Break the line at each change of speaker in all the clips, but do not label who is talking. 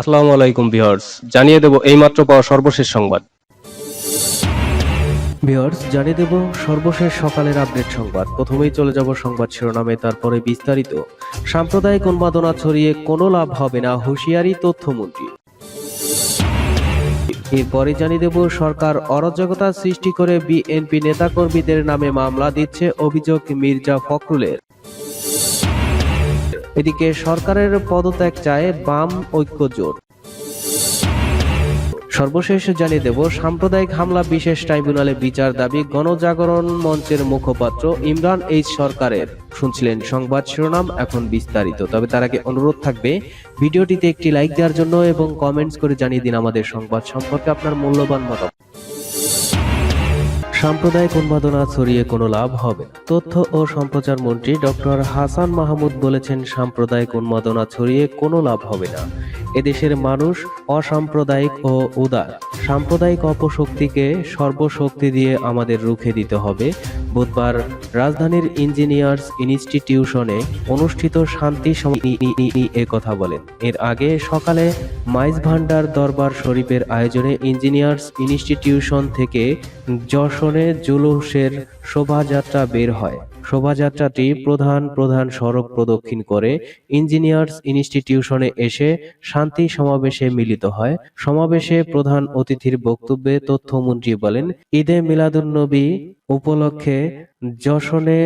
আসসালামু আলাইকুম ভিউয়ার্স, জানিয়ে দেব এইমাত্র পাওয়া সর্বশেষ সংবাদ। ভিউয়ার্স, জানিয়ে দেব সর্বশেষ সকালের আপডেট সংবাদ। প্রথমেই চলে যাব সংবাদ শিরোনামে, তারপরে বিস্তারিত। সাম্প্রদায়িক উন্মাদনা ছড়িয়ে কোনো লাভ হবে না হুঁশিয়ারি তথ্যমন্ত্রী। এরপরে জানিয়ে দেব সরকার অরাজকতা সৃষ্টি করে বিএনপি নেতাকর্মীদের নামে মামলা দিচ্ছে অভিযোগ মির্জা ফখরুলের। এদিকে সরকারের পদত্যাগ চায় বাম ঐক্য জোট। সর্বশেষ জানিয়ে দেব, সাম্প্রদায়িক হামলা বিশেষ ট্রাইব্যুনালে বিচার দাবি গণজাগরণ মঞ্চের মুখপাত্র ইমরান এইচ সরকারের। শুনছিলেন সংবাদ শিরোনাম, এখন বিস্তারিত। তবে তার আগে অনুরোধ থাকবে, ভিডিওটিতে একটি লাইক দেওয়ার জন্য এবং কমেন্টস করে জানিয়ে দিন আমাদের সংবাদ সম্পর্কে আপনার মূল্যবান মতামত। সাম্প্রদায়িক উন্মাদনা ছড়িয়ে কোনো লাভ হবে তথ্য ও সম্প্রচার মন্ত্রী ডক্টর হাসান মাহমুদ বলেছেন, সাম্প্রদায়িক উন্মাদনা ছড়িয়ে কোনো লাভ হবে না। এদেশের মানুষ অসাম্প্রদায়িক ও উদার। সাম্প্রদায়িক অপশক্তিকে সর্বশক্তি দিয়ে আমাদের রুখে দিতে হবে। বুধবার রাজধানীর ইঞ্জিনিয়ার্স ইনস্টিটিউশনে অনুষ্ঠিত শান্তি এ কথা বলেন। এর আগে সকালে মাইজ ভান্ডার দরবার শরীফের আয়োজনে ইঞ্জিনিয়ার্স ইনস্টিটিউশন থেকে যশোরে জুলুসের শোভাযাত্রা বের হয়। শোভাযাত্রাটি প্রধান প্রধান সড়ক প্রদক্ষিণ করে ইঞ্জিনিয়ার্স ইনস্টিটিউশনে এসে শান্তি সমাবেশে মিলিত হয়। সমাবেশে প্রধান অতিথির বক্তব্যে তথ্যমন্ত্রী বলেন, ঈদে মিলাদুন্নবী উপলক্ষে যশনে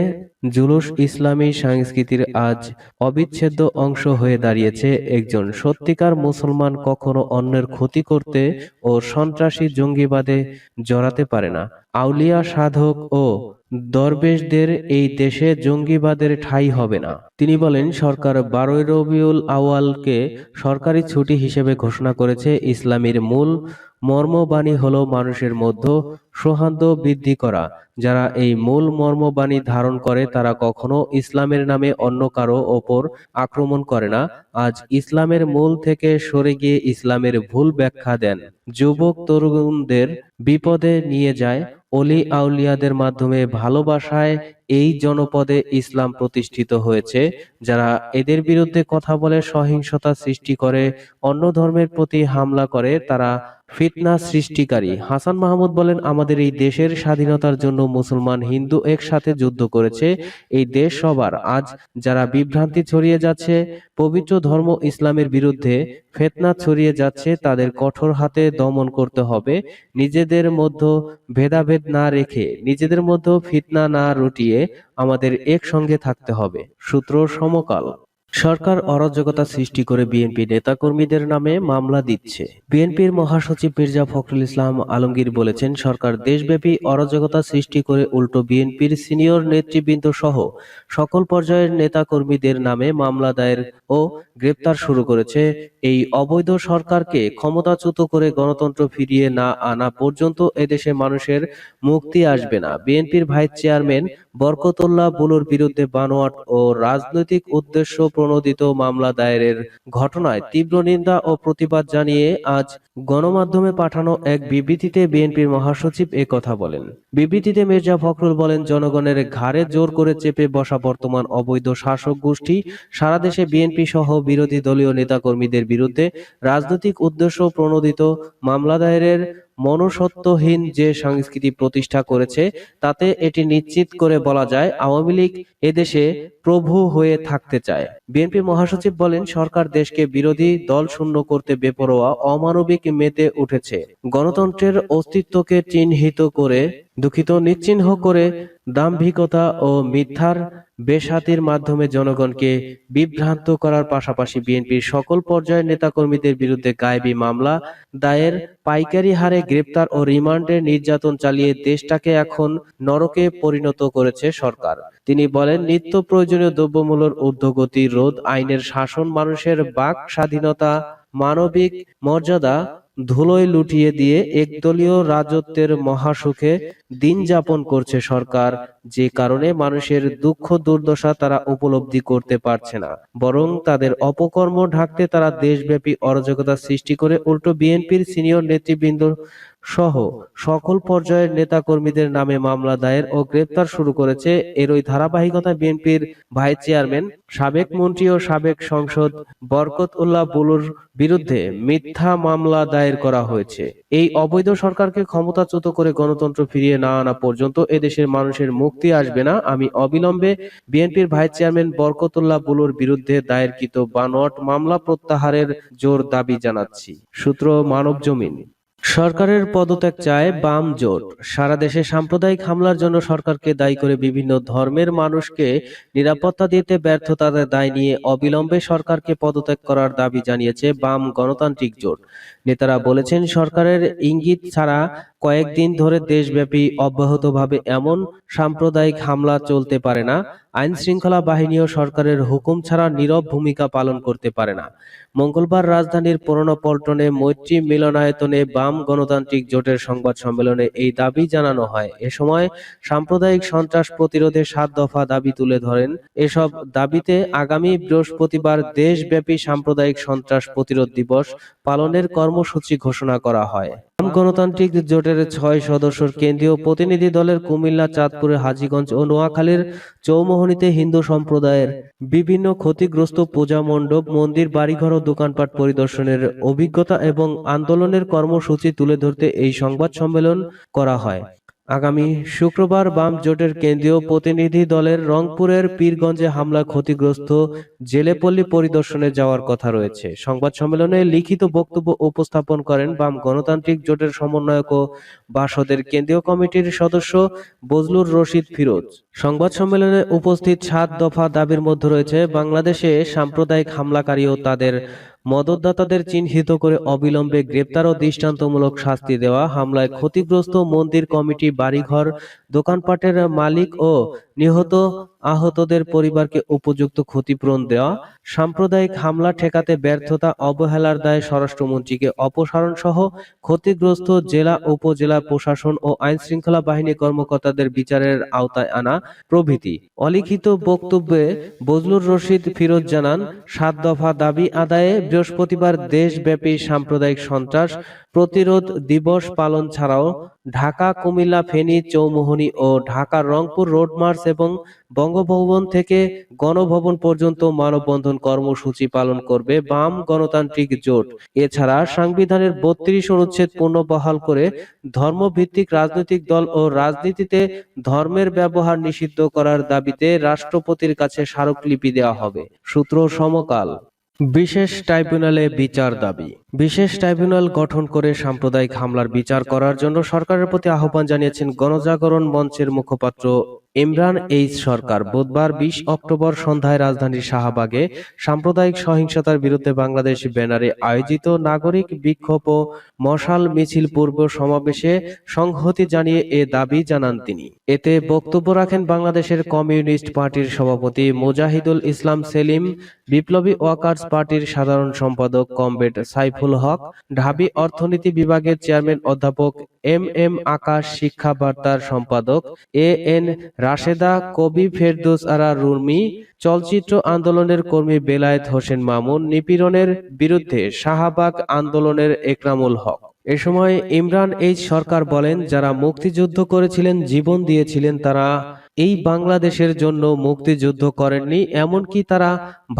জুলুস ইসলামী সংস্কৃতির আজ অবিচ্ছেদ্য অংশ হয়ে দাঁড়িয়েছে একজন সত্যিকার মুসলমান কখনো অন্যের ক্ষতি করতে ও সন্ত্রাসী জঙ্গিবাদে জড়াতে পারে না। আউলিয়া সাধক ও দরবেশদের এই দেশে জঙ্গিবাদের ঠাঁই হবে না। তিনি বলেন, সরকার বারোই রবিউল আওয়ালকে সরকারি ছুটি হিসেবে ঘোষণা করেছে। ইসলামের মূল মর্মবাণী হলো, মানুষের মধ্যে সৌহার্দ্য বৃদ্ধি করা। যারা এই মূল মর্মবাণী ধারণ করে, তারা কখনো ইসলামের নামে অন্য কারও ওপর আক্রমণ করে না। আজ ইসলামের মূল থেকে সরে গিয়ে ইসলামের ভুল ব্যাখ্যা দেন। যুবক তরুণদের বিপদে নিয়ে যায়। অলি আউলিয়াদের মাধ্যমে ভালোবাসায় এই জনপদে ইসলাম প্রতিষ্ঠিত হয়েছে। যারা এদের বিরুদ্ধে কথা বলে সহিংসতা সৃষ্টি করে, অন্য ধর্মের প্রতি হামলা করে, তারা ফিতনা সৃষ্টিকারী। হাসান মাহমুদ বলেন আমাদের এই দেশের স্বাধীনতার জন্য মুসলমান হিন্দু একসাথে যুদ্ধ করেছে। এই দেশ সবার। আজ যারা বিভ্রান্তি ছড়িয়ে যাচ্ছে, পবিত্র ধর্ম ইসলামের বিরুদ্ধে ফেতনা ছড়িয়ে যাচ্ছে, তাদের কঠোর হাতে দমন করতে হবে। নিজেদের মধ্যে ভেদাভেদ না রেখে, নিজেদের মধ্যে ফিতনা না রটিয়ে আমাদের একসঙ্গে থাকতে হবে। সূত্র সমকাল। সরকার অরাজকতা সৃষ্টি করে বিএনপি নেতাকর্মীদের নামে মামলা দিচ্ছে। বিএনপির মহাসচিব মির্জা ফখরুল ইসলাম আলমগীর বলেছেন, সরকার দেশব্যাপী অরাজকতা সৃষ্টি করে উল্টো বিএনপির সিনিয়র নেতৃবৃন্দ সহ সকল পর্যায়ের নেতাকর্মীদের নামে মামলা দায়ের ও গ্রেপ্তার শুরু করেছে। এই অবৈধ সরকারকে ক্ষমতাচ্যুত করে গণতন্ত্র ফিরিয়ে না আনা পর্যন্ত এদেশে মানুষের মুক্তি আসবে না। বিএনপির ভাইস চেয়ারম্যান বরকতুল্লাহ বুলুর বিরুদ্ধে বানোয়াট ও রাজনৈতিক উদ্দেশ্য প্রণোদিত মামলা দায়েরের ঘটনায় তীব্র নিন্দা ও প্রতিবাদ জানিয়ে আজ গণমাধ্যমে পাঠানো এক বিবৃতিতে বিএনপির মহাসচিব এ কথা বলেন। বিবৃতিতে মির্জা ফখরুল বলেন, জনগণের ঘাড়ে জোর করে চেপে বসা বর্তমান অবৈধ শাসক গোষ্ঠী সারা দেশে বিএনপি সহ বিরোধী দলীয় নেতাকর্মীদের বিরুদ্ধে রাজনৈতিক উদ্দেশ্য প্রণোদিত মামলা দায়েরের মনুষ্যত্বহীন যে সংস্কৃতি প্রতিষ্ঠা করেছে, তাতে এটি নিশ্চিত করে বলা যায় আওয়ামী লীগ এদেশে প্রভু হয়ে থাকতে চায়। বিএনপি মহাসচিব বলেন, সরকার দেশকে বিরোধী দল শূন্য করতে বেপরোয়া, অমানবিক মেতে উঠেছে। গণতন্ত্রের অস্তিত্বকে চিহ্নিত করে দুঃখিত নিশ্চিহ্ন করে দাম্ভিকতা ও মিথ্যার বেসাতির মাধ্যমে জনগণকে বিভ্রান্ত করার পাশাপাশি বিএনপির সকল পর্যায়ের নেতাকর্মীদের বিরুদ্ধে গায়েবী মামলা দায়ের পাইকারি হারে গ্রেপ্তার ও রিমান্ডের নির্যাতন চালিয়ে দেশটাকে এখন নরকে পরিণত করেছে সরকার। তিনি বলেন, নিত্য প্রয়োজনীয় দ্রব্যমূল্যের ঊর্ধ্বগতি, রোধ, আইনের শাসন, মানুষের বাক স্বাধীনতা, মানবিক মর্যাদা ধুলোয় লুটিয়ে দিয়ে একদলীয় রাজত্বের মহাসুখে দিন যাপন করছে সরকার, যে কারণে মানুষের দুঃখ দুর্দশা তারা উপলব্ধি করতে পারছে না। বরং তাদের অপকর্ম ঢাকতে তারা দেশব্যাপী অরাজকতা সৃষ্টি করে উল্টো বিএনপির সিনিয়র নেতৃবৃন্দ সহ সকল পর্যায়ের নেতাকর্মীদের নামে মামলা দায়ের ও গ্রেপ্তার শুরু করেছে এরই ধারাবাহিকতা বিএনপির ভাইস চেয়ারম্যান, সাবেক মন্ত্রী ও সাবেক সংসদ বরকত উল্লাহ বুলুর বিরুদ্ধে মিথ্যা মামলা দায়ের করা হয়েছে। এই অবৈধ সরকারকে ক্ষমতাচ্যুত করে গণতন্ত্র ফিরিয়ে না আনা পর্যন্ত এদেশের মানুষের মুক্তি আসবে না। আমি অবিলম্বে বিএনপির ভাইস চেয়ারম্যান বরকতুল্লাহ বুলুর বিরুদ্ধে দায়েরকৃত বানোয়াট মামলা প্রত্যাহারের জোর দাবি জানাচ্ছি। সূত্র মানব জমিন সরকারের পদত্যাগ চায় বাম জোট। সারা দেশে সাম্প্রদায়িক হামলার জন্য সরকারকে দায়ী করে বিভিন্ন ধর্মের মানুষকে নিরাপত্তা দিতে ব্যর্থতার দায় নিয়ে অবিলম্বে সরকারকে পদত্যাগ করার দাবি জানিয়েছে বাম গণতান্ত্রিক জোট। নেতারা বলেছেন সরকারের ইঙ্গিত ছাড়া কয়েকদিন ধরে দেশব্যাপী অব্যাহতভাবে এমন সাম্প্রদায়িক হামলা চলতে পারে না আইন শৃঙ্খলা বাহিনীও সরকারের হুকুম ছাড়া নীরব ভূমিকা পালন করতে পারে না। মঙ্গলবার রাজধানীর পুরনো পল্টনে মৈত্রী মিলনায়তনে বাম গণতান্ত্রিক জোটের সংবাদ সম্মেলনে এই দাবি জানানো হয়। এ সময় সাম্প্রদায়িক সন্ত্রাস প্রতিরোধে সাত দফা দাবি তুলে ধরেন। এসব দাবিতে আগামী বৃহস্পতিবার দেশব্যাপী সাম্প্রদায়িক সন্ত্রাস প্রতিরোধ দিবস পালনের কর্মসূচি ঘোষণা করা হয়। গণতান্ত্রিক জোটের ছয় সদস্যর কেন্দ্রীয় প্রতিনিধি দলের কুমিল্লা, চাঁদপুরের হাজীগঞ্জ ও নোয়াখালীর চৌমোহনীতে হিন্দু সম্প্রদায়ের বিভিন্ন ক্ষতিগ্রস্ত পূজা মণ্ডপ, মন্দির, বাড়িঘর ও দোকানপাট পরিদর্শনের অভিজ্ঞতা এবং আন্দোলনের কর্মসূচি তুলে ধরতে এই সংবাদ সম্মেলন করা হয়। আগামী শুক্রবার বাম জোটের কেন্দ্রীয় প্রতিনিধি দলের রংপুরের পীরগঞ্জে হামলা ক্ষতিগ্রস্ত জেলেপল্লী পরিদর্শনে যাওয়ার কথা রয়েছে। সংবাদ সম্মেলনে লিখিত বক্তব্য উপস্থাপন করেন বাম গণতান্ত্রিক জোটের সমন্বয়ক ও বাসদের কেন্দ্রীয় কমিটির সদস্য বজলুর রশিদ ফিরোজ। সংবাদ সম্মেলনে উপস্থিত সাত দফা দাবির মধ্যে রয়েছে বাংলাদেশে সাম্প্রদায়িক হামলাকারী ও তাদের মদতদাতাদের চিহ্নিত করে অবিলম্বে গ্রেপ্তার ও দৃষ্টান্তমূলক শাস্তি দেওয়া, হামলায় ক্ষতিগ্রস্ত মন্দির কমিটি, বাড়িঘর, দোকানপাটের মালিক ও নিহত আহতদের পরিবারকে উপযুক্ত ক্ষতিপূরণ দেওয়া, সাম্প্রদায়িক হামলা ঠেকাতে ব্যর্থতা, অবহেলার দায়ে স্বরাষ্ট্রমন্ত্রীকে অপসারণ সহ ক্ষতিগ্রস্ত জেলা, উপজেলা প্রশাসন ও আইন শৃঙ্খলা বাহিনী কর্মকর্তাদের বিচারের আওতায় আনা প্রভৃতি। অলিখিত বক্তব্যে বজলুর রশিদ ফিরোজ জানান, সাত দফা দাবি আদায়ে বৃহস্পতিবার দেশব্যাপী সাম্প্রদায়িক সন্ত্রাস প্রতিরোধ দিবস পালন ছাড়াও ঢাকা, কুমিল্লা, ফেনী, চৌমোহনী ও ঢাকা, রংপুর রোড মার্চ এবং বঙ্গভবন থেকে গণভবন পর্যন্ত মানববন্ধন কর্মসূচি পালন করবে বাম গণতান্ত্রিক জোট। এছাড়া সাংবিধানের বত্রিশ অনুচ্ছেদ পুনর্বহাল করে ধর্মভিত্তিক রাজনৈতিক দল ও রাজনীতিতে ধর্মের ব্যবহার নিষিদ্ধ করার দাবিতে রাষ্ট্রপতির কাছে স্মারকলিপি দেওয়া হবে। সূত্র সমকাল। বিশেষ ট্রাইব্যুনালে বিচার দাবি। বিশেষ ট্রাইব্যুনাল গঠন করে সাম্প্রদায়িক হামলার বিচার করার জন্য সরকারের প্রতি আহ্বান জানিয়েছেন গণজাগরণ মঞ্চের মুখপাত্র ইমরান এইচ সরকার বুধবার বিশ অক্টোবর সন্ধ্যায় রাজধানীর শাহবাগে সাম্প্রদায়িক সহিংসতার বিরুদ্ধে বাংলাদেশ ব্যানারে আয়োজিত নাগরিক বিক্ষোভ ও মশাল মিছিল পূর্ব সমাবেশে সংহতি জানিয়ে এ দাবি জানান তিনি। এতে বক্তব্য রাখেন বাংলাদেশের কমিউনিস্ট পার্টির সভাপতি মুজাহিদুল ইসলাম সেলিম বিপ্লবী ওয়াকার্স পার্টির সাধারণ সম্পাদক কমবেট সাইফুল হক ঢাবি অর্থনীতি বিভাগের চেয়ারম্যান অধ্যাপক এম এম আকাশ শিক্ষা বার্তার সম্পাদক এ এন রাশেদা, কবি ফেরদোস আরা রুমি চলচ্চিত্র আন্দোলনের কর্মী বেলায়েত হোসেন মামুন, নিপীড়নের বিরুদ্ধে শাহবাগ আন্দোলনের একরামুল হক। এ সময় ইমরান এইচ সরকার বলেন, যারা মুক্তিযুদ্ধ করেছিলেন, জীবন দিয়েছিলেন তারা এই বাংলাদেশের জন্য মুক্তিযুদ্ধ করেননি, এমনকি তারা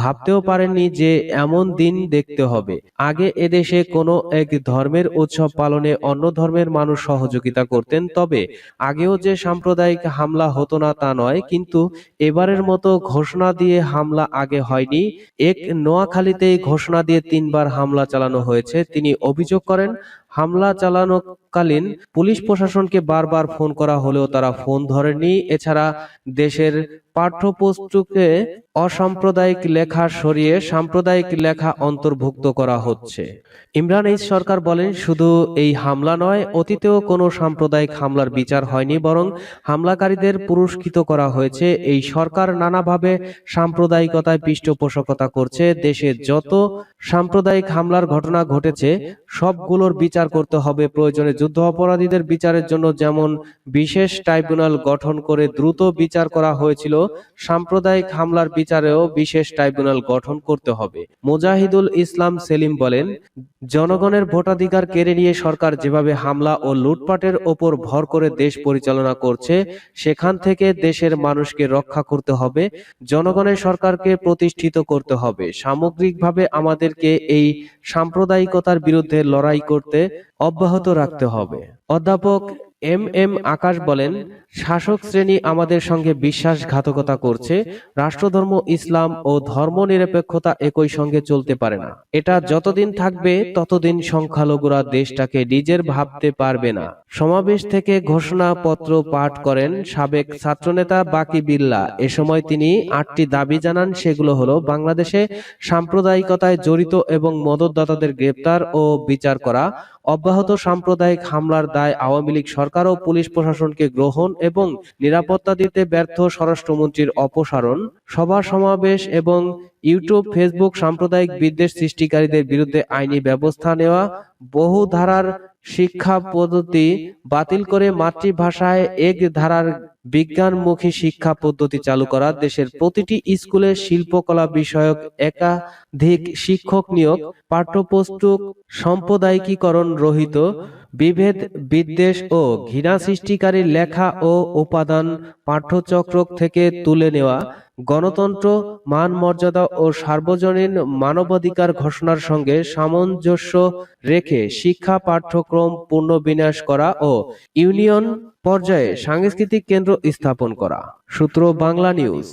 ভাবতেও পারেননি যে এমন দিন দেখতে হবে। আগে এদেশে কোনো এক ধর্মের উৎসব পালনে অন্য ধর্মের মানুষ সহযোগিতা করতেন, তবে আগেও যে সাম্প্রদায়িক হামলা হতো না তা নয়, কিন্তু এবারের মতো ঘোষণা দিয়ে হামলা আগে হয়নি। এক নোয়াখালীতেই ঘোষণা দিয়ে তিনবার হামলা চালানো হয়েছে, তিনি অভিযোগ করেন হামলা চালানোকালীন পুলিশ প্রশাসনকে বারবার ফোন করা হলেও তারা ফোন ধরেনি এছাড়া দেশের পাঠ্যপুস্তকে অসাম্প্রদায়িক লেখা সরিয়ে সাম্প্রদায়িক লেখা অন্তর্ভুক্ত করা হচ্ছে। ইমরান এইচ সরকার বলেন, শুধু এই হামলা নয়, অতীতেও কোনো সাম্প্রদায়িক হামলার বিচার হয়নি, বরং হামলাকারীদের পুরস্কৃত করা হয়েছে। এই সরকার নানাভাবে সাম্প্রদায়িকতায় পৃষ্ঠপোষকতা করছে। দেশে যত সাম্প্রদায়িক হামলার ঘটনা ঘটেছে, সবগুলোর বিচার করতে হবে। প্রয়োজনে যুদ্ধ অপরাধীদের বিচারের জন্য যেমন বিশেষ ট্রাইব্যুনাল গঠন করে দ্রুত বিচার করা হয়েছিল সাম্প্রদায়িক হামলার বিচারেও বিশেষ ট্রাইব্যুনাল গঠন করতে হবে। মুজাহিদুল ইসলাম সেলিম বলেন, জনগণের ভোটাধিকার কেড়ে নিয়ে সরকার যেভাবে হামলা ও লুটপাটের ওপর ভর করে দেশ পরিচালনা করছে, সেখান থেকে দেশের মানুষকে রক্ষা করতে হবে, জনগণের সরকারকে প্রতিষ্ঠিত করতে হবে। সামগ্রিকভাবে আমাদেরকে এই সাম্প্রদায়িকতার বিরুদ্ধে লড়াই করতে অব্যাহত রাখতে হবে। অধ্যাপক এম এম আকাশ বলেন, শাসক শ্রেণি আমাদের সঙ্গে বিশ্বাসঘাতকতা করছে, রাষ্ট্রধর্ম, ইসলাম ও ধর্মনিরপেক্ষতা একই সঙ্গে চলতে পারে না। এটা যতদিন থাকবে, ততদিন সংখ্যালঘুরা দেশটাকে নিজের ভাবতে পারবে না। সমাবেশ থেকে ঘোষণাপত্র পাঠ করেন সাবেক ছাত্রনেতা বাকি বিল্লা। এ সময় তিনি আটটি দাবি জানান, সেগুলো হলো বাংলাদেশে সাম্প্রদায়িকতায় জড়িত এবং মদতদাতাদের গ্রেপ্তার ও বিচার করা, অব্যাহত সাম্প্রদায়িক হামলার দায় আওয়ামী লীগ সরকার ও পুলিশ প্রশাসনকে গ্রহণ এবং নিরাপত্তা দিতে ব্যর্থ স্বরাষ্ট্রমন্ত্রীর অপসারণ, সভা সমাবেশ এবং ইউটিউব, ফেসবুক সাম্প্রদায়িক বিদ্বেষ সৃষ্টিকারীদের বিরুদ্ধে আইনি ব্যবস্থা নেওয়া, বহু ধারার শিক্ষা পদ্ধতি বাতিল করে মাতৃভাষায় এক ধারার বিজ্ঞানমুখী শিক্ষা পদ্ধতি চালু করা, দেশের প্রতিটি স্কুলে শিল্পকলা বিষয়ক একাধিক শিক্ষক নিয়োগ, পাঠ্যপুস্তক সাম্প্রদায়িকীকরণ রহিত বিভেদ, বিদ্বেষ ও ঘৃণা সৃষ্টিকারী লেখা ও উপাদান পাঠ্যচক্র থেকে তুলে নেওয়া গণতন্ত্র মান মর্যাদা ও সার্বজনীন মানবাধিকার ঘোষণার সঙ্গে সামঞ্জস্য রেখে শিক্ষা পাঠ্যক্রম পুনর্বিন্যাস করা ও ইউনিয়ন পর্যায়ে সাংস্কৃতিক কেন্দ্র স্থাপন করা। সূত্র বাংলা নিউজ।